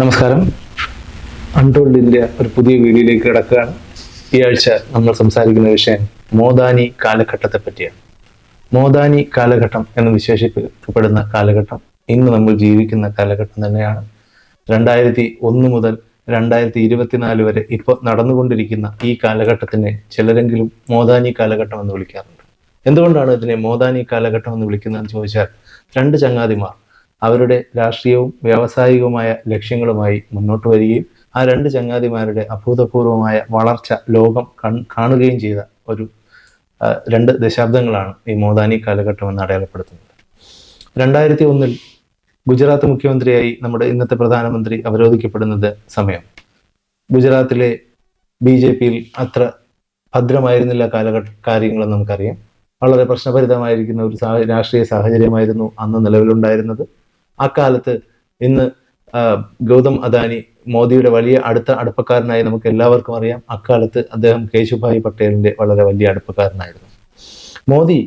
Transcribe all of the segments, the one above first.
നമസ്കാരം. Untold India ഒരു പുതിയ വീഡിയോയിലേക്ക് കിടക്കുകയാണ്. ഈ ആഴ്ച നമ്മൾ സംസാരിക്കുന്ന വിഷയം മോദാനി കാലഘട്ടത്തെ പറ്റിയാണ്. മോദാനി കാലഘട്ടം എന്ന് വിശേഷിപ്പിക്കപ്പെടുന്ന കാലഘട്ടം ഇന്ന് നമ്മൾ ജീവിക്കുന്ന കാലഘട്ടം തന്നെയാണ്. രണ്ടായിരത്തി ഒന്ന് മുതൽ രണ്ടായിരത്തി ഇരുപത്തിനാല് വരെ ഇപ്പോൾ നടന്നുകൊണ്ടിരിക്കുന്ന ഈ കാലഘട്ടത്തിനെ ചിലരെങ്കിലും മോദാനി കാലഘട്ടം എന്ന് വിളിക്കാറുണ്ട്. എന്തുകൊണ്ടാണ് ഇതിനെ മോദാനി കാലഘട്ടം എന്ന് വിളിക്കുന്നതെന്ന് ചോദിച്ചാൽ രണ്ട് ചങ്ങാതിമാർ അവരുടെ രാഷ്ട്രീയവും വ്യാവസായികവുമായ ലക്ഷ്യങ്ങളുമായി മുന്നോട്ട് വരികയും ആ രണ്ട് ചങ്ങാതിമാരുടെ അഭൂതപൂർവമായ വളർച്ച ലോകം കാണുകയും ചെയ്ത ഒരു രണ്ട് ദശാബ്ദങ്ങളാണ് ഈ മോദാനി കാലഘട്ടം എന്ന് അടയാളപ്പെടുത്തുന്നത്. രണ്ടായിരത്തി ഒന്നിൽ ഗുജറാത്ത് മുഖ്യമന്ത്രിയായി നമ്മുടെ ഇന്നത്തെ പ്രധാനമന്ത്രി അവരോധിക്കപ്പെടുന്നത് സമയം. ഗുജറാത്തിലെ ബി ജെ പിയിൽ അത്ര ഭദ്രമായിരുന്നില്ല കാലഘട്ട കാര്യങ്ങളെന്ന് നമുക്കറിയാം. വളരെ പ്രശ്നഭരിതമായിരിക്കുന്ന ഒരു രാഷ്ട്രീയ സാഹചര്യമായിരുന്നു അന്ന് നിലവിലുണ്ടായിരുന്നത്. അക്കാലത്ത് ഇന്ന് ഗൗതം അദാനി മോദിയുടെ വലിയ അടുത്ത അടുപ്പക്കാരനായി നമുക്ക് എല്ലാവർക്കും അറിയാം. അക്കാലത്ത് അദ്ദേഹം കേശുഭായ് പട്ടേലിന്റെ വളരെ വലിയ അടുപ്പക്കാരനായിരുന്നു. മോദി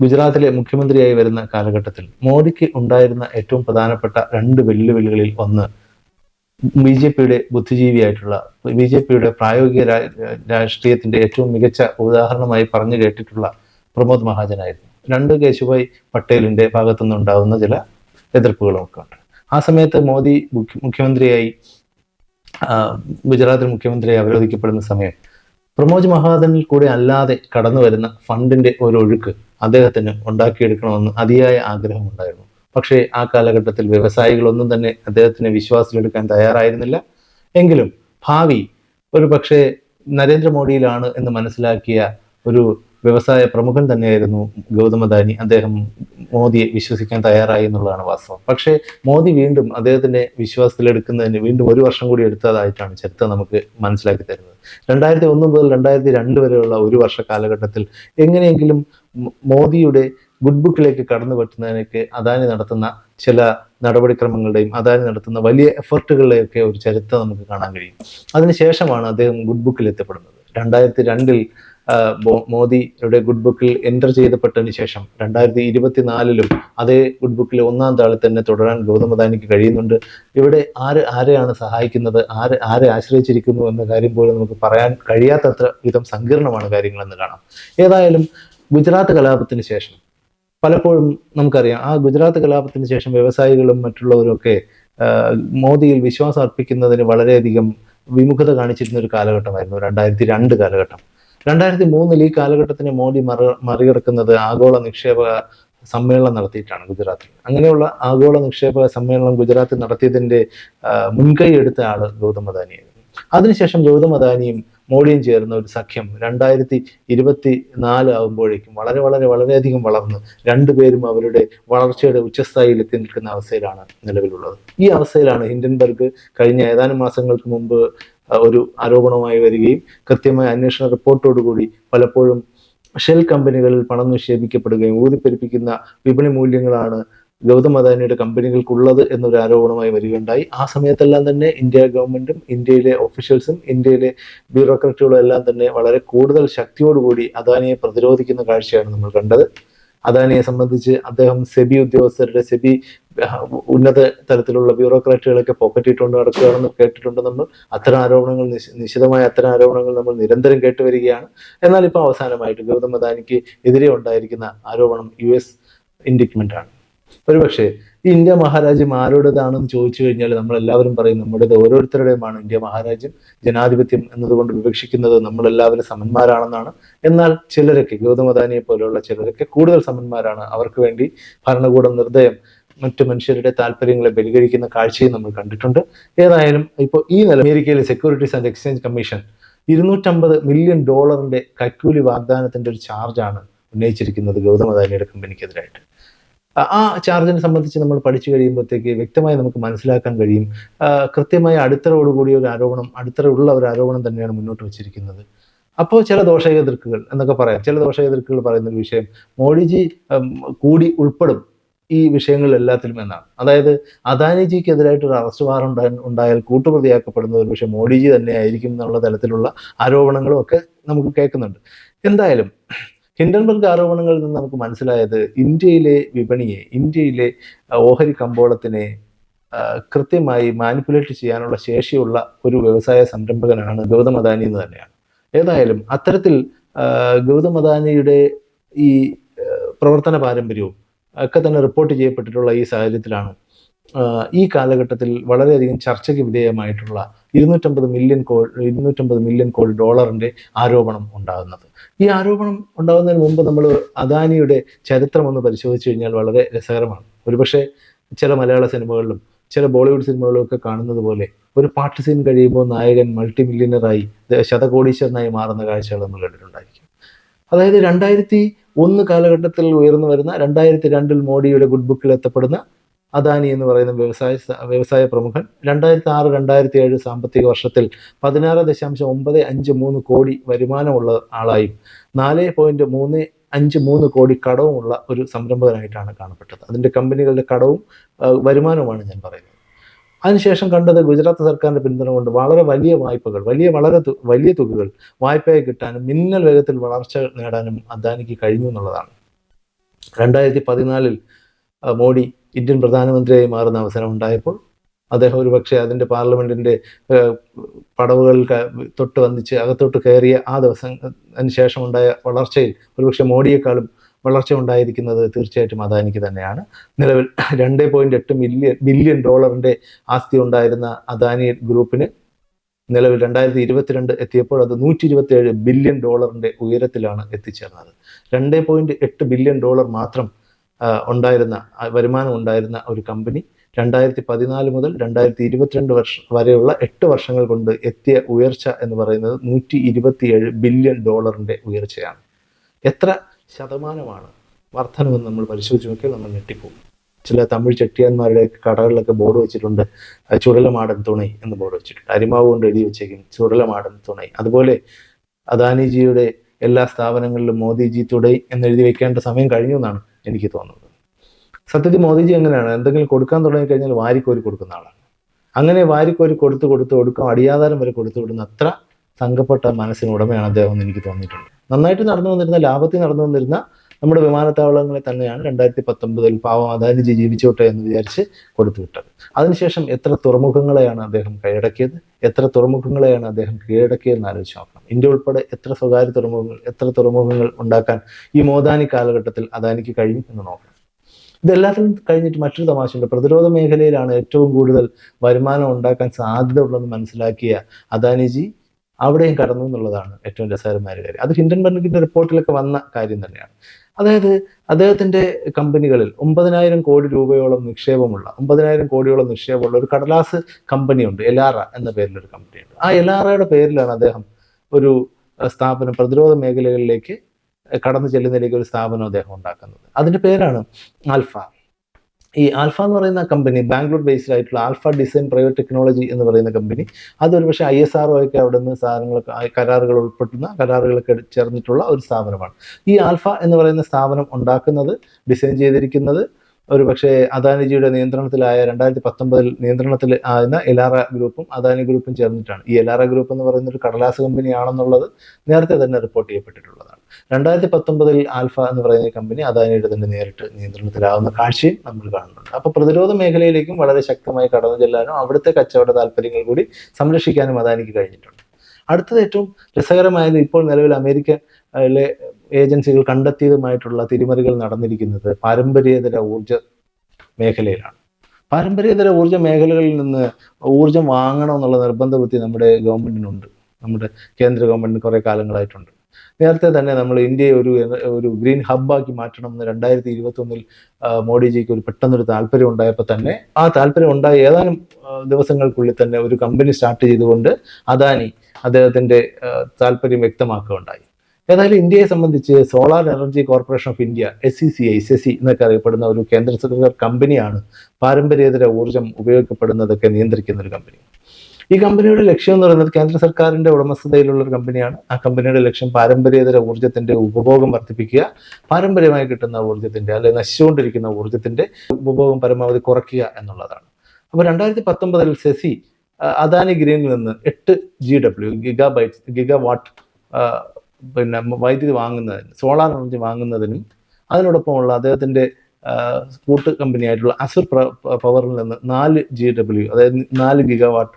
ഗുജറാത്തിലെ മുഖ്യമന്ത്രിയായി വരുന്ന കാലഘട്ടത്തിൽ മോദിക്ക് ഉണ്ടായിരുന്ന ഏറ്റവും പ്രധാനപ്പെട്ട രണ്ട് വെല്ലുവിളികളിൽ ഒന്ന് ബി ജെ പിയുടെ ബുദ്ധിജീവിയായിട്ടുള്ള ബി ജെ പിയുടെ പ്രായോഗിക രാഷ്ട്രീയത്തിന്റെ ഏറ്റവും മികച്ച ഉദാഹരണമായി പറഞ്ഞു കേട്ടിട്ടുള്ള പ്രമോദ് മഹാജനായിരുന്നു. രണ്ട് കേശുഭായ് പട്ടേലിന്റെ ഭാഗത്തുനിന്നുണ്ടാകുന്ന ചില എതിർപ്പുകളും ഒക്കെ ഉണ്ട്. ആ സമയത്ത് മോദി മുഖ്യമന്ത്രിയായി ഗുജറാത്തിൽ മുഖ്യമന്ത്രിയായി അവരോധിക്കപ്പെടുന്ന സമയം പ്രമോദ് മഹാജനിൽ കൂടെ അല്ലാതെ കടന്നു വരുന്ന ഫണ്ടിന്റെ ഒരു ഒഴുക്ക് അദ്ദേഹത്തിന് ഉണ്ടാക്കിയെടുക്കണമെന്ന് അതിയായ ആഗ്രഹമുണ്ടായിരുന്നു. പക്ഷേ ആ കാലഘട്ടത്തിൽ വ്യവസായികളൊന്നും തന്നെ അദ്ദേഹത്തിന് വിശ്വാസത്തിലെടുക്കാൻ തയ്യാറായിരുന്നില്ല. എങ്കിലും ഭാവി ഒരു പക്ഷേ നരേന്ദ്രമോദിയിലാണ് എന്ന് മനസ്സിലാക്കിയ ഒരു വ്യവസായ പ്രമുഖൻ തന്നെയായിരുന്നു ഗൗതം അദാനി അദ്ദേഹം മോദിയെ വിശ്വസിക്കാൻ തയ്യാറായി എന്നുള്ളതാണ് വാസ്തവം. പക്ഷേ മോദി വീണ്ടും അദ്ദേഹത്തിന്റെ വിശ്വാസത്തിലെടുക്കുന്നതിന് വീണ്ടും ഒരു വർഷം കൂടി എടുത്തതായിട്ടാണ് ചരിത്രം നമുക്ക് മനസ്സിലാക്കി തരുന്നത്. രണ്ടായിരത്തി ഒന്ന് മുതൽ രണ്ടായിരത്തി രണ്ട് വരെയുള്ള ഒരു വർഷ കാലഘട്ടത്തിൽ എങ്ങനെയെങ്കിലും മോദിയുടെ ഗുഡ് ബുക്കിലേക്ക് കടന്നു പറ്റുന്നതിനൊക്കെ അദാനി നടത്തുന്ന ചില നടപടിക്രമങ്ങളുടെയും അദാനി നടത്തുന്ന വലിയ എഫർട്ടുകളുടെയൊക്കെ ഒരു ചരിത്രം നമുക്ക് കാണാൻ കഴിയും. അതിനുശേഷമാണ് അദ്ദേഹം ഗുഡ് ബുക്കിൽ എത്തപ്പെടുന്നത്. രണ്ടായിരത്തി രണ്ടിൽ മോദിയുടെ ഗുഡ് ബുക്കിൽ എന്റർ ചെയ്തപ്പെട്ടതിന് ശേഷം രണ്ടായിരത്തി ഇരുപത്തിനാലിലും അതേ ഗുഡ് ബുക്കിൽ ഒന്നാം താളിൽ തന്നെ തുടരാൻ ഗൗതം അദാനിക്ക് കഴിയുന്നുണ്ട്. ഇവിടെ ആര് ആരെയാണ് സഹായിക്കുന്നത്? ആര് ആരെ ആശ്രയിച്ചിരിക്കുന്നു എന്ന കാര്യം പോലും നമുക്ക് പറയാൻ കഴിയാത്തത്ര വിധം സങ്കീർണമാണ് കാര്യങ്ങളെന്ന് കാണാം. ഏതായാലും ഗുജറാത്ത് കലാപത്തിന് ശേഷം പലപ്പോഴും നമുക്കറിയാം ആ ഗുജറാത്ത് കലാപത്തിന് ശേഷം വ്യവസായികളും മറ്റുള്ളവരും ഒക്കെ മോദിയിൽ വിശ്വാസം അർപ്പിക്കുന്നതിന് വളരെയധികം വിമുഖത കാണിച്ചിരുന്ന ഒരു കാലഘട്ടമായിരുന്നു രണ്ടായിരത്തി രണ്ട് കാലഘട്ടം. രണ്ടായിരത്തി മൂന്നിൽ ഈ കാലഘട്ടത്തിന് മോദി മറ മറികടക്കുന്നത് ആഗോള നിക്ഷേപ സമ്മേളനം നടത്തിയിട്ടാണ് ഗുജറാത്തിൽ. അങ്ങനെയുള്ള ആഗോള നിക്ഷേപ സമ്മേളനം ഗുജറാത്തിൽ നടത്തിയതിന്റെ മുൻകൈ എടുത്ത ആൾ ഗൗതം അദാനിയായിരുന്നു അതിനുശേഷം ഗൗതം അദാനിയും മോഡിയും ചേർന്ന ഒരു സഖ്യം രണ്ടായിരത്തി ഇരുപത്തി നാല് ആകുമ്പോഴേക്കും വളരെ വളരെ വളരെയധികം വളർന്ന് രണ്ടുപേരും അവരുടെ വളർച്ചയുടെ ഉച്ചസ്ഥായിയിൽ എത്തി നിൽക്കുന്ന അവസ്ഥയിലാണ് നിലവിലുള്ളത്. ഈ അവസ്ഥയിലാണ് ഹിൻഡൻബർഗ് കഴിഞ്ഞ ഏതാനും മാസങ്ങൾക്ക് മുമ്പ് ഒരു ആരോപണമായി വരികയും കൃത്യമായ അന്വേഷണ റിപ്പോർട്ടോടുകൂടി പലപ്പോഴും ഷെൽ കമ്പനികളിൽ പണം നിക്ഷേപിക്കപ്പെടുകയും ഊതിപ്പെരിപ്പിക്കുന്ന വിപണി മൂല്യങ്ങളാണ് ഗൗതം അദാനിയുടെ കമ്പനികൾക്കുള്ളത് എന്നൊരു ആരോപണമായി വരികയുണ്ടായി. ആ സമയത്തെല്ലാം തന്നെ ഇന്ത്യ ഗവൺമെന്റും ഇന്ത്യയിലെ ഓഫീഷ്യൽസും ഇന്ത്യയിലെ ബ്യൂറോക്രാറ്റുകളും എല്ലാം തന്നെ വളരെ കൂടുതൽ ശക്തിയോടുകൂടി അദാനിയെ പ്രതിരോധിക്കുന്ന കാഴ്ചയാണ് നമ്മൾ കണ്ടത്. അദാനിയെ സംബന്ധിച്ച് അദ്ദേഹം സെബി ഉദ്യോഗസ്ഥരുടെ സെബി ഉന്നത തലത്തിലുള്ള ബ്യൂറോക്രാറ്റുകളൊക്കെ പോക്കറ്റിട്ടുകൊണ്ട് നടക്കുകയാണെന്ന് കേട്ടിട്ടുണ്ട് നമ്മൾ. അത്തരം ആരോപണങ്ങൾ നിശ- നിശിതമായ അത്തരം ആരോപണങ്ങൾ നമ്മൾ നിരന്തരം കേട്ടുവരികയാണ് എന്നാൽ ഇപ്പോൾ അവസാനമായിട്ട് ഗൗതം അദാനിക്ക് എതിരെ ഉണ്ടായിരിക്കുന്ന ആരോപണം യു എസ് ആണ്. ഒരുപക്ഷെ ഈ ഇന്ത്യ മഹാരാജ്യം ആരുടേതാണെന്ന് ചോദിച്ചു കഴിഞ്ഞാൽ നമ്മൾ എല്ലാവരും പറയും നമ്മുടേത് ഓരോരുത്തരുടെയുമാണ് ഇന്ത്യ മഹാരാജ്യം ജനാധിപത്യം എന്നതുകൊണ്ട് വിവക്ഷിക്കുന്നത് നമ്മൾ എല്ലാവരും സമന്മാരാണെന്നാണ്. എന്നാൽ ചിലരൊക്കെ ഗൗതം അദാനിയെ പോലെയുള്ള ചിലരൊക്കെ കൂടുതൽ സമന്മാരാണ്. അവർക്ക് വേണ്ടി ഭരണകൂടം നിർദ്ദയം മറ്റു മനുഷ്യരുടെ താല്പര്യങ്ങളെ ബലികരിക്കുന്ന കാഴ്ചയും നമ്മൾ കണ്ടിട്ടുണ്ട്. ഏതായാലും ഇപ്പോൾ ഈ നില അമേരിക്കയിലെ സെക്യൂരിറ്റീസ് ആൻഡ് എക്സ്ചേഞ്ച് കമ്മീഷൻ ഇരുന്നൂറ്റമ്പത് മില്യൺ ഡോളറിന്റെ കൈക്കൂലി വാഗ്ദാനത്തിന്റെ ഒരു ചാർജാണ് ഉന്നയിച്ചിരിക്കുന്നത് ഗൗതം അദാനിയുടെ കമ്പനിക്കെതിരായിട്ട്. ആ- ചാർജിനെ സംബന്ധിച്ച് നമ്മൾ പഠിച്ചു കഴിയുമ്പോഴത്തേക്ക് വ്യക്തമായി നമുക്ക് മനസ്സിലാക്കാൻ കഴിയും. കൃത്യമായ അടിത്തറയോടുകൂടിയ ഒരു ആരോപണം അടിത്തറ ഉള്ള ഒരു ആരോപണം തന്നെയാണ് മുന്നോട്ട് വെച്ചിരിക്കുന്നത്. അപ്പോൾ ചില ദോഷകെതിർക്കുകൾ എന്നൊക്കെ പറയാം. ചില ദോഷകെതിർക്കുകൾ പറയുന്ന ഒരു വിഷയം മോഡിജി കൂടി ഉൾപ്പെടും. ഈ വിഷയങ്ങളിൽ എല്ലാത്തിലും എന്നാണ്. അതായത് അദാനിജിക്കെതിരായിട്ട് ഒരു അറസ്റ്റ് വാറണ്ട് ഉണ്ടായാൽ കൂട്ടുപ്രതിയാക്കപ്പെടുന്ന ഒരു പക്ഷേ മോഡിജി തന്നെ ആയിരിക്കും എന്നുള്ള തരത്തിലുള്ള ആരോപണങ്ങളും ഒക്കെ നമുക്ക് കേൾക്കുന്നുണ്ട്. എന്തായാലും ഹിൻഡൻബർഗ് ആരോപണങ്ങളിൽ നിന്ന് നമുക്ക് മനസ്സിലായത് ഇന്ത്യയിലെ വിപണിയെ ഇന്ത്യയിലെ ഓഹരി കമ്പോളത്തിനെ കൃത്യമായി മാനിപ്പുലേറ്റ് ചെയ്യാനുള്ള ശേഷിയുള്ള ഒരു വ്യവസായ സംരംഭകനാണ് ഗൗതം അദാനി എന്ന് തന്നെയാണ്. ഏതായാലും അത്തരത്തിൽ ഗൗതം അദാനിയുടെ ഈ പ്രവർത്തന പാരമ്പര്യവും ഒക്കെ തന്നെ റിപ്പോർട്ട് ചെയ്യപ്പെട്ടിട്ടുള്ള ഈ സാഹചര്യത്തിലാണ്. ഈ കാലഘട്ടത്തിൽ വളരെയധികം ചർച്ചയ്ക്ക് വിധേയമായിട്ടുള്ള ഇരുന്നൂറ്റമ്പത് മില്യൺ കോ ഇരുന്നൂറ്റമ്പത് മില്യൺ കോടി ഡോളറിന്റെ ആരോപണം ഉണ്ടാകുന്നത്. ഈ ആരോപണം ഉണ്ടാകുന്നതിന് മുമ്പ് നമ്മൾ അദാനിയുടെ ചരിത്രം ഒന്ന് പരിശോധിച്ചു കഴിഞ്ഞാൽ വളരെ രസകരമാണ്. ഒരുപക്ഷെ ചില മലയാള സിനിമകളിലും ചില ബോളിവുഡ് സിനിമകളിലും ഒക്കെ കാണുന്നത് പോലെ ഒരു പാട്ട് സീൻ കഴിയുമ്പോൾ നായകൻ മൾട്ടി മില്യണറായി ശതകോടീശ്വരനായി മാറുന്ന കാഴ്ചകൾ നമ്മൾ കണ്ടിട്ടുണ്ടായിരിക്കും. അതായത് രണ്ടായിരത്തി ഒന്ന് കാലഘട്ടത്തിൽ ഉയർന്നു വരുന്ന രണ്ടായിരത്തി രണ്ടിൽ മോഡിയുടെ ഗുഡ് ബുക്കിൽ എത്തപ്പെടുന്ന അദാനി എന്ന് പറയുന്ന വ്യവസായ വ്യവസായ പ്രമുഖൻ രണ്ടായിരത്തി ആറ് രണ്ടായിരത്തി ഏഴ് സാമ്പത്തിക വർഷത്തിൽ പതിനാറ് ദശാംശം ഒമ്പത് അഞ്ച് മൂന്ന് കോടി വരുമാനമുള്ള ആളായും നാല് പോയിന്റ് മൂന്ന് അഞ്ച് മൂന്ന് കോടി കടവുമുള്ള ഒരു സംരംഭകനായിട്ടാണ് കാണപ്പെട്ടത്. അതിന്റെ കമ്പനികളുടെ കടവും വരുമാനവുമാണ് ഞാൻ പറയുന്നത്. അതിനുശേഷം കണ്ടത് ഗുജറാത്ത് സർക്കാരിന്റെ പിന്തുണ കൊണ്ട് വളരെ വലിയ വായ്പകൾ വലിയ വളരെ വലിയ തുകകൾ വായ്പയായി കിട്ടാനും മിന്നൽ വേഗത്തിൽ വളർച്ച നേടാനും അദാനിക്ക് കഴിഞ്ഞു എന്നുള്ളതാണ്. രണ്ടായിരത്തി പതിനാലിൽ മോഡി ഇന്ത്യൻ പ്രധാനമന്ത്രിയായി മാറുന്ന അവസരം ഉണ്ടായപ്പോൾ അദ്ദേഹം ഒരു പക്ഷേ അതിന്റെ പാർലമെന്റിന്റെ പടവുകളിൽ തൊട്ട് വന്നിച്ച് അകത്തോട്ട് കയറിയ ആ ദിവസം അതിന് ശേഷമുണ്ടായ വളർച്ചയിൽ ഒരുപക്ഷെ മോഡിയെക്കാളും വളർച്ച ഉണ്ടായിരിക്കുന്നത് തീർച്ചയായിട്ടും അദാനിക്ക് തന്നെയാണ്. നിലവിൽ രണ്ട് പോയിന്റ് എട്ട് മില്യൺ ബില്യൺ ഡോളറിന്റെ ആസ്തി ഉണ്ടായിരുന്ന അദാനി ഗ്രൂപ്പിന് നിലവിൽ രണ്ടായിരത്തി ഇരുപത്തിരണ്ട് എത്തിയപ്പോൾ അത് നൂറ്റി ഇരുപത്തി ഏഴ് ബില്യൺ ഡോളറിന്റെ ഉയരത്തിലാണ് എത്തിച്ചേർന്നത്. രണ്ട് പോയിന്റ് എട്ട് ബില്യൺ ഡോളർ മാത്രം ഉണ്ടായിരുന്ന വരുമാനം ഉണ്ടായിരുന്ന ഒരു കമ്പനി രണ്ടായിരത്തി പതിനാല് മുതൽ രണ്ടായിരത്തി ഇരുപത്തിരണ്ട് വർഷം വരെയുള്ള എട്ട് വർഷങ്ങൾ കൊണ്ട് എത്തിയ ഉയർച്ച എന്ന് പറയുന്നത് നൂറ്റി ഇരുപത്തിയേഴ് ബില്യൺ ഡോളറിന്റെ ഉയർച്ചയാണ്. എത്ര ശതമാനമാണ്. വർധനമെന്ന് നമ്മൾ പരിശോധിച്ച് നോക്കിയാൽ നമ്മൾ ഞെട്ടിപ്പോകും. ചില തമിഴ് ചെട്ടിയാന്മാരുടെ കടകളിലൊക്കെ ബോർഡ് വെച്ചിട്ടുണ്ട്. ചുടലമാടൻ തുണൈ എന്ന് ബോർഡ് വെച്ചിട്ടുണ്ട്. അരിമാവ് കൊണ്ട് എഴുതി വെച്ചേക്കും. ചുടലമാടൻ തുണൈ. അതുപോലെ അദാനിജിയുടെ എല്ലാ സ്ഥാപനങ്ങളിലും മോദിജി തുടൈ എന്ന് എഴുതി വെക്കേണ്ട സമയം കഴിഞ്ഞു എന്നാണ് എനിക്ക് തോന്നുന്നത്. സത്യത്തിൽ മോദിജി എങ്ങനെയാണ്? എന്തെങ്കിലും കൊടുക്കാൻ തുടങ്ങി കഴിഞ്ഞാൽ വാരിക്കോരി കൊടുക്കുന്ന ആളാണ്. അങ്ങനെ വാരിക്കോരി കൊടുത്ത് കൊടുത്ത് കൊടുക്കും അടിയാധാരം വരെ കൊടുത്തു വിടുന്ന അത്ര തങ്കപ്പെട്ട മനസ്സിന് ഉടമയാണ് അദ്ദേഹം എന്ന് എനിക്ക് തോന്നിയിട്ടുണ്ട്. നന്നായിട്ട് നടന്നു വന്നിരുന്ന ലാഭത്തിൽ നടന്നു വന്നിരുന്ന നമ്മുടെ വിമാനത്താവളങ്ങളെ തന്നെയാണ് രണ്ടായിരത്തി പത്തൊമ്പതിൽ പാവം അദാനിജി ജീവിച്ചോട്ടെ എന്ന് വിചാരിച്ച് കൊടുത്തു വിട്ടത്. അതിനുശേഷം എത്ര തുറമുഖങ്ങളെയാണ് അദ്ദേഹം കൈയടക്കിയത്? എത്ര തുറമുഖങ്ങളെയാണ് അദ്ദേഹം കീഴടക്കിയതെന്ന് ആലോചിച്ച് നോക്കണം. ഇന്ത്യ ഉൾപ്പെടെ എത്ര സ്വകാര്യ തുറമുഖങ്ങൾ എത്ര തുറമുഖങ്ങൾ ഉണ്ടാക്കാൻ ഈ മോദാനി കാലഘട്ടത്തിൽ അദാനിക്ക് കഴിയും എന്ന് നോക്കണം. ഇതെല്ലാത്തിനും കഴിഞ്ഞിട്ട് മറ്റൊരു തമാശയുണ്ട്. പ്രതിരോധ മേഖലയിലാണ് ഏറ്റവും കൂടുതൽ വരുമാനം ഉണ്ടാക്കാൻ സാധ്യത ഉള്ളതെന്ന് മനസ്സിലാക്കിയ അദാനിജി അവിടെയും കടന്നു എന്നുള്ളതാണ് ഏറ്റവും രസകരമായ കാര്യം. അത് ഹിൻഡൻബർഗിന്റെ റിപ്പോർട്ടിലൊക്കെ വന്ന കാര്യം തന്നെയാണ്. അതായത് അദ്ദേഹത്തിന്റെ കമ്പനികളിൽ ഒമ്പതിനായിരം കോടി രൂപയോളം നിക്ഷേപമുള്ള ഒമ്പതിനായിരം കോടിയോളം നിക്ഷേപമുള്ള ഒരു കടലാസ് കമ്പനിയുണ്ട് എലാറ എന്ന പേരിലൊരു കമ്പനിയുണ്ട്. ആ എലാറയുടെ പേരിലാണ് അദ്ദേഹം ഒരു സ്ഥാപനം പ്രതിരോധ മേഖലകളിലേക്ക് കടന്നു ചെല്ലുന്നതിലേക്ക് ഒരു സ്ഥാപനം അദ്ദേഹം ഉണ്ടാക്കുന്നത്. അതിന്റെ പേരാണ് ആൽഫ. ഈ ആൽഫ എന്ന് പറയുന്ന കമ്പനി ബാംഗ്ലൂർ ബേസ്ഡ് ആയിട്ടുള്ള ആൽഫ ഡിസൈൻ പ്രൈവറ്റ് ടെക്നോളജി എന്ന് പറയുന്ന കമ്പനി അതൊരു പക്ഷേ ഐ എസ് ആർ ഒക്കെ അവിടെ നിന്ന് സാധനങ്ങളൊക്കെ കരാറുകൾ ഉൾപ്പെടുന്ന കരാറുകളൊക്കെ ചേർന്നിട്ടുള്ള ഒരു സ്ഥാപനമാണ്. ഈ ആൽഫ എന്ന് പറയുന്ന സ്ഥാപനം ഉണ്ടാക്കുന്നത് ഡിസൈൻ ചെയ്തിരിക്കുന്നത് ഒരു പക്ഷേ അദാനിജിയുടെ നിയന്ത്രണത്തിലായ രണ്ടായിരത്തി പത്തൊമ്പതിൽ നിയന്ത്രണത്തിൽ ആയിരുന്ന എലാറ ഗ്രൂപ്പും അദാനി ഗ്രൂപ്പും ചേർന്നിട്ടാണ്. ഈ എലാറ ഗ്രൂപ്പ് എന്ന് പറയുന്ന ഒരു കടലാസ് കമ്പനിയാണെന്നുള്ളത് നേരത്തെ തന്നെ റിപ്പോർട്ട് ചെയ്യപ്പെട്ടിട്ടുള്ളതാണ്. രണ്ടായിരത്തി പത്തൊമ്പതിൽ ആൽഫ എന്ന് പറയുന്ന കമ്പനി അദാനിയുടെ തന്നെ നേരിട്ട് നിയന്ത്രണത്തിലാവുന്ന കാഴ്ചയും നമ്മൾ കാണുന്നുണ്ട്. അപ്പോൾ പ്രതിരോധ മേഖലയിലേക്കും വളരെ ശക്തമായി കടന്നു ചെല്ലാനും അവിടുത്തെ കച്ചവട താല്പര്യങ്ങൾ കൂടി സംരക്ഷിക്കാനും അദാനിക്ക് കഴിഞ്ഞിട്ടുണ്ട്. അടുത്തത് ഏറ്റവും രസകരമായത് ഇപ്പോൾ നിലവിൽ അമേരിക്കയിലെ ഏജൻസികൾ കണ്ടെത്തിയതുമായിട്ടുള്ള തിരിമറികൾ നടന്നിരിക്കുന്നത് പാരമ്പര്യേതര ഊർജ മേഖലയിലാണ്. പാരമ്പര്യേതര ഊർജ മേഖലകളിൽ നിന്ന് ഊർജം വാങ്ങണം എന്നുള്ള നിർബന്ധ ബുദ്ധി നമ്മുടെ ഗവൺമെന്റിനുണ്ട്. നമ്മുടെ കേന്ദ്ര ഗവൺമെന്റിന് കുറേ കാലങ്ങളായിട്ടുണ്ട്. നേരത്തെ തന്നെ നമ്മൾ ഇന്ത്യയെ ഒരു ഒരു ഗ്രീൻ ഹബ്ബാക്കി മാറ്റണം എന്ന് രണ്ടായിരത്തി ഇരുപത്തി ഒന്നിൽ മോഡിജിക്ക് ഒരു പെട്ടെന്നൊരു താല്പര്യം ഉണ്ടായപ്പോൾ തന്നെ ആ താല്പര്യം ഉണ്ടായ ഏതാനും ദിവസങ്ങൾക്കുള്ളിൽ തന്നെ ഒരു കമ്പനി സ്റ്റാർട്ട് ചെയ്തുകൊണ്ട് അദാനി അദ്ദേഹത്തിന്റെ താല്പര്യം വ്യക്തമാക്കുകയുണ്ടായി. ഏതായാലും ഇന്ത്യയെ സംബന്ധിച്ച് Solar Energy Corporation of India S C C I C എന്നൊക്കെ അറിയപ്പെടുന്ന ഒരു കേന്ദ്ര സർക്കാർ കമ്പനിയാണ് പാരമ്പര്യേതര ഊർജം ഉപയോഗിക്കപ്പെടുന്നതൊക്കെ നിയന്ത്രിക്കുന്ന ഒരു കമ്പനി. ഈ കമ്പനിയുടെ ലക്ഷ്യം എന്ന് പറയുന്നത് കേന്ദ്ര സർക്കാരിന്റെ ഉടമസ്ഥതയിലുള്ള ഒരു കമ്പനിയാണ്. ആ കമ്പനിയുടെ ലക്ഷ്യം പാരമ്പര്യേതര ഊർജത്തിന്റെ ഉപഭോഗം വർദ്ധിപ്പിക്കുക പാരമ്പര്യമായി കിട്ടുന്ന ഊർജത്തിന്റെ അല്ലെ നശിച്ചുകൊണ്ടിരിക്കുന്ന ഊർജത്തിന്റെ ഉപഭോഗം പരമാവധി കുറയ്ക്കുക എന്നുള്ളതാണ്. അപ്പോൾ രണ്ടായിരത്തി പത്തൊമ്പതിൽ സെസി അദാനി ഗ്രീനിൽ നിന്ന് എട്ട് G W gigabyte gigawatt പിന്നെ വൈദ്യുതി വാങ്ങുന്നതിന് സോളാർ എനർജി വാങ്ങുന്നതിനും അതിനോടൊപ്പമുള്ള അദ്ദേഹത്തിന്റെ കൂട്ട് കമ്പനിയായിട്ടുള്ള അസുർ പവറിൽ നിന്ന് നാല് ജി ഡബ്ല്യു അതായത് നാല് ഗിഗാവാട്ട്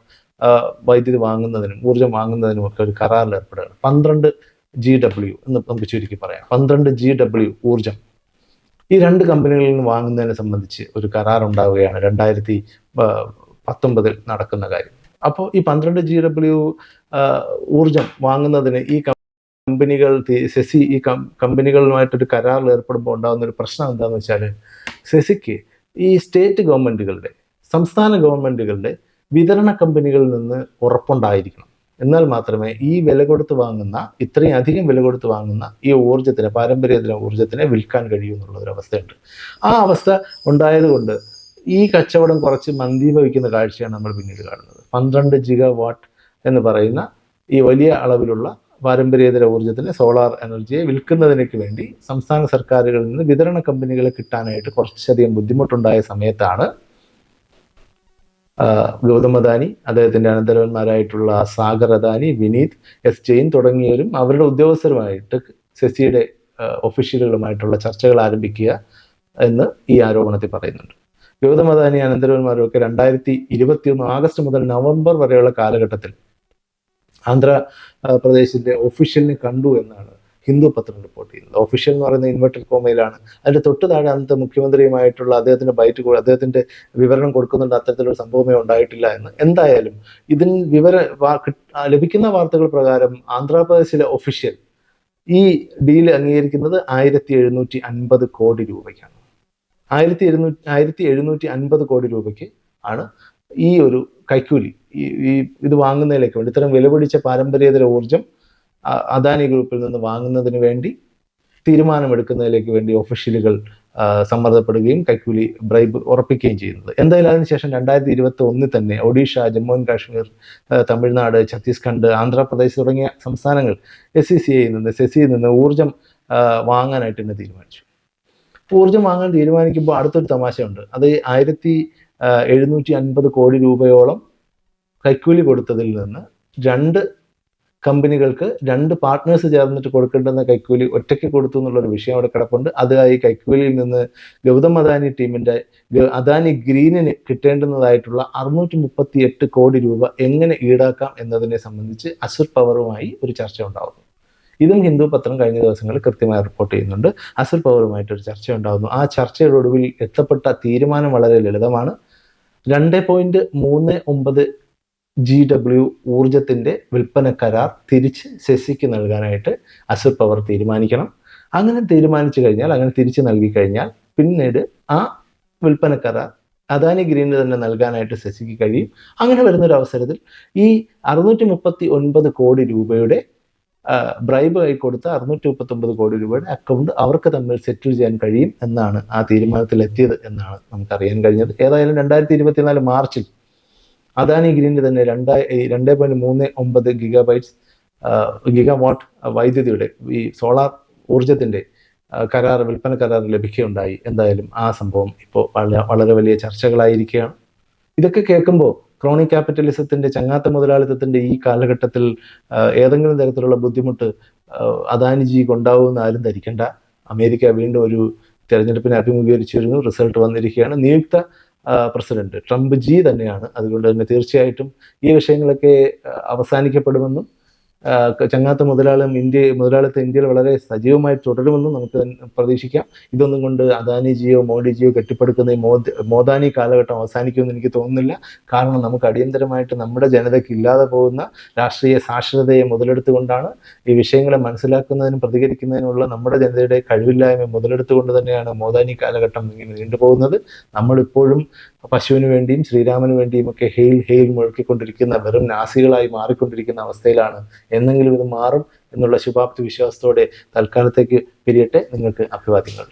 വൈദ്യുതി വാങ്ങുന്നതിനും ഊർജം വാങ്ങുന്നതിനും ഒക്കെ ഒരു കരാറിൽ ഏർപ്പെടുകയാണ്. പന്ത്രണ്ട് ജി ഡബ്ല്യു എന്ന് നമുക്ക് ചുരുക്കി പറയാം. പന്ത്രണ്ട് ജി ഡബ്ല്യു ഊർജം. ഈ രണ്ട് കമ്പനികളിൽ നിന്ന് വാങ്ങുന്നതിനെ സംബന്ധിച്ച് ഒരു കരാർ ഉണ്ടാവുകയാണ് രണ്ടായിരത്തി പത്തൊമ്പതിൽ നടക്കുന്ന കാര്യം. അപ്പോൾ ഈ പന്ത്രണ്ട് ജി ഡബ്ല്യു ഊർജം വാങ്ങുന്നതിന് ഈ കമ്പനികൾ സെസി ഈ കമ്പനികളുമായിട്ടൊരു കരാറിൽ ഏർപ്പെടുമ്പോൾ ഉണ്ടാകുന്ന ഒരു പ്രശ്നം എന്താണെന്ന് വെച്ചാൽ സെസിക്ക് ഈ സ്റ്റേറ്റ് ഗവൺമെന്റുകളുടെ സംസ്ഥാന ഗവൺമെന്റുകളുടെ വിതരണ കമ്പനികളിൽ നിന്ന് ഉറപ്പുണ്ടായിരിക്കണം. എന്നാൽ മാത്രമേ ഈ വില കൊടുത്ത് വാങ്ങുന്ന ഇത്രയും അധികം വില കൊടുത്ത് വാങ്ങുന്ന ഈ ഊർജത്തിന് പാരമ്പര്യേതര ഊർജത്തിനെ വിൽക്കാൻ കഴിയൂ എന്നുള്ള ഒരു അവസ്ഥയുണ്ട്. ആ അവസ്ഥ ഉണ്ടായതുകൊണ്ട് ഈ കച്ചവടം കുറച്ച് മന്ദീഭവിക്കുന്ന കാഴ്ചയാണ് നമ്മൾ പിന്നീട് കാണുന്നത്. പന്ത്രണ്ട് ജിഗ വാട്ട് എന്ന് പറയുന്ന ഈ വലിയ അളവിലുള്ള പാരമ്പര്യേതര ഊർജത്തിന് സോളാർ എനർജിയെ വിൽക്കുന്നതിനേക്ക് വേണ്ടി സംസ്ഥാന സർക്കാരുകളിൽ നിന്ന് വിതരണ കമ്പനികളെ കിട്ടാനായിട്ട് കുറച്ചധികം ബുദ്ധിമുട്ടുണ്ടായ സമയത്താണ് ഗൗതം അദാനി അദ്ദേഹത്തിന്റെ അനന്തരവന്മാരായിട്ടുള്ള സാഗർ അദാനി വിനീത് എസ്. ജെയിൻ തുടങ്ങിയവരും അവരുടെ ഉദ്യോഗസ്ഥരുമായിട്ട് സെസിയുടെ ഒഫീഷ്യലുകളുമായിട്ടുള്ള ചർച്ചകൾ ആരംഭിക്കുക എന്ന് ഈ ആരോപണത്തിൽ പറയുന്നുണ്ട്. ഗൗതം അദാനി അനന്തരവന്മാരും ഒക്കെ രണ്ടായിരത്തി ഇരുപത്തിയൊന്ന് ആഗസ്റ്റ് മുതൽ നവംബർ വരെയുള്ള കാലഘട്ടത്തിൽ ആന്ധ്രാപ്രദേശിന്റെ ഒഫീഷ്യലിനെ കണ്ടു എന്നാണ് ഹിന്ദു പത്രം റിപ്പോർട്ട് ചെയ്യുന്നത്. ഒഫീഷ്യൽ എന്ന് പറയുന്ന ഇൻവെർട്ടർ കോമയിലാണ് അതിന്റെ തൊട്ട് താഴെ അന്നത്തെ മുഖ്യമന്ത്രിയുമായിട്ടുള്ള അദ്ദേഹത്തിന്റെ ബൈറ്റ് കൂടെ അദ്ദേഹത്തിന്റെ വിവരണം കൊടുക്കുന്നുണ്ട്. അത്തരത്തിലൊരു സംഭവമേ ഉണ്ടായിട്ടില്ല എന്ന്. എന്തായാലും ഇതിൽ വിവര ലഭിക്കുന്ന വാർത്തകൾ പ്രകാരം ആന്ധ്രാപ്രദേശിലെ ഒഫീഷ്യൽ ഈ ഡീൽ അംഗീകരിക്കുന്നത് ആയിരത്തി എഴുന്നൂറ്റി അൻപത് കോടി രൂപയ്ക്കാണ്. ആയിരത്തി എഴുന്നൂറ്റി ആയിരത്തി എഴുന്നൂറ്റി അൻപത് കോടി രൂപയ്ക്ക് ആണ് ഈ ഒരു കൈക്കൂലി. ഈ ഇത് വാങ്ങുന്നതിലേക്ക് വേണ്ടി ഇത്തരം വിലപിടിച്ച പാരമ്പര്യേതര ഊർജം അദാനി ഗ്രൂപ്പിൽ നിന്ന് വാങ്ങുന്നതിന് വേണ്ടി തീരുമാനമെടുക്കുന്നതിലേക്ക് വേണ്ടി ഒഫീഷ്യലുകൾ സമ്മർദ്ദപ്പെടുകയും കൈക്കൂലി ബ്രൈബ് ഉറപ്പിക്കുകയും ചെയ്യുന്നത്. എന്തായാലും അതിനുശേഷം രണ്ടായിരത്തി ഇരുപത്തി ഒന്നിൽ തന്നെ ഒഡീഷ ജമ്മു ആൻഡ് കാശ്മീർ തമിഴ്നാട് ഛത്തീസ്ഗഡ് ആന്ധ്രാപ്രദേശ് തുടങ്ങിയ സംസ്ഥാനങ്ങൾ എസ് സി സി ഐയിൽ നിന്ന് സെസിയിൽ നിന്ന് ഊർജം വാങ്ങാനായിട്ട് തന്നെ തീരുമാനിച്ചു. ഊർജം വാങ്ങാൻ തീരുമാനിക്കുമ്പോൾ അടുത്തൊരു തമാശയുണ്ട്. അത് ആയിരത്തി എഴുന്നൂറ്റി അൻപത് കോടി രൂപയോളം കൈക്കൂലി കൊടുത്തതിൽ നിന്ന് രണ്ട് കമ്പനികൾക്ക് രണ്ട് പാർട്ട്നേഴ്സ് ചേർന്നിട്ട് കൊടുക്കേണ്ടുന്ന കൈക്കൂലി ഒറ്റയ്ക്ക് കൊടുത്തു എന്നുള്ളൊരു വിഷയം അവിടെ കിടപ്പുണ്ട്. അതായി കൈക്കൂലിയിൽ നിന്ന് ഗൗതം അദാനി ടീമിന്റെ അദാനി ഗ്രീനിന് കിട്ടേണ്ടുന്നതായിട്ടുള്ള അറുന്നൂറ്റി മുപ്പത്തി എട്ട് കോടി രൂപ എങ്ങനെ ഈടാക്കാം എന്നതിനെ സംബന്ധിച്ച് അസുർ പവറുമായി ഒരു ചർച്ച ഉണ്ടാകുന്നു ഇതും ഹിന്ദു പത്രം കഴിഞ്ഞ ദിവസങ്ങളിൽ കൃത്യമായി റിപ്പോർട്ട് ചെയ്യുന്നുണ്ട്. അസുർ പവറുമായിട്ട് ഒരു ചർച്ച ഉണ്ടാകുന്നു ആ ചർച്ചയുടെ ഒടുവിൽ എത്തപ്പെട്ട തീരുമാനം വളരെ ലളിതമാണ്. രണ്ട് പോയിന്റ് മൂന്ന് ഒമ്പത് ജി ഡബ്ല്യു ഊർജത്തിന്റെ വിൽപ്പന കരാർ തിരിച്ച് സെസിക്ക് നൽകാനായിട്ട് അസുർ പവർ തീരുമാനിക്കണം. അങ്ങനെ തീരുമാനിച്ചു കഴിഞ്ഞാൽ അങ്ങനെ തിരിച്ചു നൽകി കഴിഞ്ഞാൽ പിന്നീട് ആ വിൽപ്പന കരാർ അദാനി ഗ്രീന് തന്നെ നൽകാനായിട്ട് സെസിക്ക് കഴിയും. അങ്ങനെ വരുന്ന ഒരു അവസരത്തിൽ ഈ അറുന്നൂറ്റി മുപ്പത്തി ഒൻപത് കോടി രൂപയുടെ ബ്രൈബ് ആയി കൊടുത്ത അറുന്നൂറ്റി മുപ്പത്തൊമ്പത് കോടി രൂപയുടെ അക്കൗണ്ട് അവർക്ക് തമ്മിൽ സെറ്റിൽ ചെയ്യാൻ കഴിയും എന്നാണ് ആ തീരുമാനത്തിൽ എത്തിയത് എന്നാണ് നമുക്കറിയാൻ കഴിഞ്ഞത്. ഏതായാലും രണ്ടായിരത്തി ഇരുപത്തിനാല് മാർച്ചിൽ അദാനി ഗ്രീനിൽ തന്നെ രണ്ടായി രണ്ട് പോയിന്റ് മൂന്ന് ഒമ്പത് ഗിഗാബൈറ്റ്സ് ഗിഗാവാട്ട് വൈദ്യുതിയുടെ ഈ സോളാർ ഊർജത്തിന്റെ കരാർ വിൽപ്പന കരാർ ലഭിക്കുകയുണ്ടായി. എന്തായാലും ആ സംഭവം ഇപ്പോൾ വളരെ വലിയ ചർച്ചകളായിരിക്കുകയാണ്. ഇതൊക്കെ കേൾക്കുമ്പോൾ ക്രോണി ക്യാപിറ്റലിസത്തിന്റെ ചങ്ങാത്ത മുതലാളിത്തത്തിന്റെ ഈ കാലഘട്ടത്തിൽ ഏതെങ്കിലും തരത്തിലുള്ള ബുദ്ധിമുട്ട് അദാനിജിക്ക് ഉണ്ടാവുമെന്ന് ആരും ധരിക്കേണ്ട. അമേരിക്ക വീണ്ടും ഒരു തെരഞ്ഞെടുപ്പിനെ അഭിമുഖീകരിച്ചിരുന്നു. റിസൾട്ട് വന്നിരിക്കുകയാണ്. നിയുക്ത പ്രസിഡന്റ്. ട്രംപ് ജി തന്നെയാണ്. അതുകൊണ്ട് തന്നെ തീർച്ചയായിട്ടും ഈ വിഷയങ്ങളൊക്കെ അവസാനിക്കപ്പെടുമെന്നും ചങ്ങാത്ത മുതലാളം ഇന്ത്യ മുതലാളിത്ത ഇന്ത്യയിൽ വളരെ സജീവമായി തുടരുമെന്ന് നമുക്ക് പ്രതീക്ഷിക്കാം. ഇതൊന്നും കൊണ്ട് അദാനിജിയോ മോഡിജിയോ കെട്ടിപ്പടുക്കുന്ന ഈ മോദി മോദാനി കാലഘട്ടം അവസാനിക്കുമെന്ന് എനിക്ക് തോന്നുന്നില്ല. കാരണം നമുക്ക് അടിയന്തരമായിട്ട് നമ്മുടെ ജനതയ്ക്ക് ഇല്ലാതെ പോകുന്ന രാഷ്ട്രീയ സാക്ഷരതയെ മുതലെടുത്തുകൊണ്ടാണ് ഈ വിഷയങ്ങളെ മനസ്സിലാക്കുന്നതിനും പ്രതികരിക്കുന്നതിനുമുള്ള നമ്മുടെ ജനതയുടെ കഴിവില്ലായ്മ മുതലെടുത്തുകൊണ്ട് തന്നെയാണ് മോദാനി കാലഘട്ടം നീണ്ടുപോകുന്നത്. നമ്മളിപ്പോഴും പശുവിന് വേണ്ടിയും ശ്രീരാമന് വേണ്ടിയും ഒക്കെ ഹെയിൽ ഹെയിൽ മുഴക്കിക്കൊണ്ടിരിക്കുന്ന വെറും നാസികളായി മാറിക്കൊണ്ടിരിക്കുന്ന അവസ്ഥയിലാണ്. എന്നെങ്കിലും ഇത് മാറും എന്നുള്ള ശുഭാപ്തി വിശ്വാസത്തോടെ തൽക്കാലത്തേക്ക് പിരിയട്ടെ. നിങ്ങൾക്ക് അഭിവാദ്യങ്ങൾ.